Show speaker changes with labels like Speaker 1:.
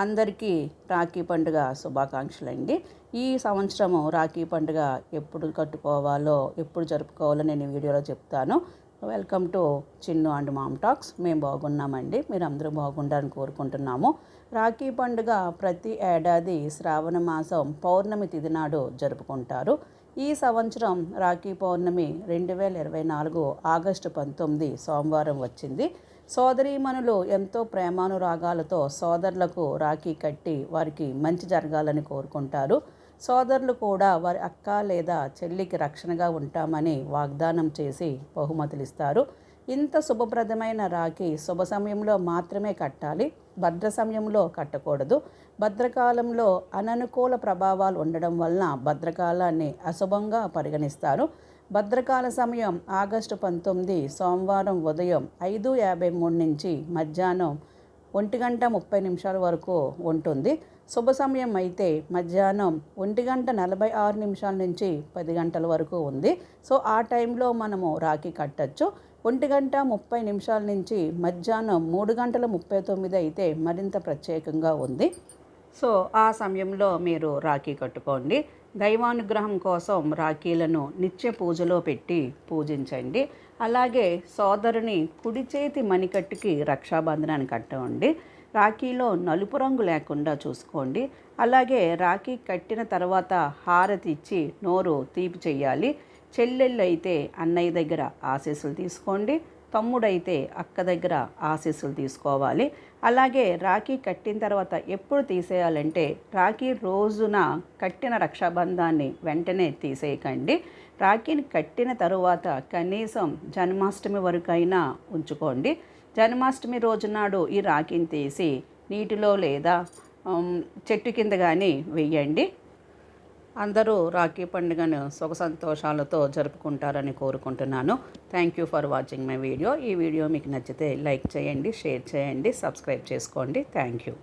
Speaker 1: అందరికీ రాఖీ పండుగ శుభాకాంక్షలు అండి ఈ సంవత్సరము రాఖీ పండుగ ఎప్పుడు కట్టుకోవాలో ఎప్పుడు జరుపుకోవాలో నేను వీడియోలో చెప్తాను. Welcome to Chinnu and mom talks మేము బాగున్నామండి. మీరు అందరూ బాగుండాలని కోరుకుంటున్నాము. రాఖీ పండుగ ప్రతి ఏడాది శ్రావణ మాసం పౌర్ణమి తిథి నాడు జరుపుకుంటారు. ఈ సంవత్సరం రాఖీ పౌర్ణమి రెండు వేల ఇరవై నాలుగు ఆగస్టు పంతొమ్మిది సోమవారం వచ్చింది. సోదరీమణులు ఎంతో ప్రేమానురాగాలతో సోదరులకు రాఖీ కట్టి వారికి మంచి జరగాలని కోరుకుంటారు. సోదరులు కూడా వారి అక్క లేదా చెల్లికి రక్షణగా ఉంటామని వాగ్దానం చేసి బహుమతులు ఇస్తారు ఇంత శుభప్రదమైన రాఖీ శుభ సమయంలో మాత్రమే కట్టాలి. భద్ర సమయంలో కట్టకూడదు. భద్రకాలంలో అననుకూల ప్రభావాలు ఉండడం వలన భద్రకాలాన్ని అశుభంగా పరిగణిస్తారు. భద్రకాల సమయం ఆగస్టు పంతొమ్మిది సోమవారం ఉదయం ఐదు యాభై మూడు నుంచి మధ్యాహ్నం ఒంటి గంట ముప్పై నిమిషాల వరకు ఉంటుంది. శుభ సమయం అయితే మధ్యాహ్నం ఒంటి గంట నలభై ఆరు నిమిషాల నుంచి పది గంటల వరకు ఉంది. సో ఆ టైంలో మనము రాఖీ కట్టచ్చు. ఒంటి గంట ముప్పై నిమిషాల నుంచి మధ్యాహ్నం మూడు గంటల ముప్పై తొమ్మిది అయితే మరింత ప్రత్యేకంగా ఉంది. సో ఆ సమయంలో మీరు రాఖీ కట్టుకోండి. దైవానుగ్రహం కోసం రాఖీలను నిత్య పూజలో పెట్టి పూజించండి. అలాగే సోదరుని కుడి చేతి మణికట్టుకి రక్షాబంధనాన్ని కట్టండి. రాఖీలో నలుపు రంగు లేకుండా చూసుకోండి. అలాగే రాఖీ కట్టిన తర్వాత హారతి ఇచ్చి నోరు తీపి చేయాలి. చెల్లెళ్ళు అయితే అన్నయ్య దగ్గర ఆశీస్సులు తీసుకోండి. తమ్ముడైతే అక్క దగ్గర ఆశీస్సులు తీసుకోవాలి. అలాగే రాఖీ కట్టిన తర్వాత ఎప్పుడు తీసేయాలంటే రాఖీ రోజున కట్టిన రక్షాబంధాన్ని వెంటనే తీసేయకండి. రాఖీని కట్టిన తరువాత కనీసం జన్మాష్టమి వరకైనా ఉంచుకోండి. జన్మాష్టమి రోజు నాడు ఈ రాఖీని తీసి నీటిలో లేదా చెట్టు కింద కానీ వెయ్యండి అందరూ రాఖీ పండుగను సుఖ సంతోషాలతో జరుపుకుంటారని కోరుకుంటున్నాను. Thank you for watching my video ఈ వీడియో మీకు నచ్చితే లైక్ చేయండి షేర్ చేయండి సబ్స్క్రైబ్ చేసుకోండి. Thank you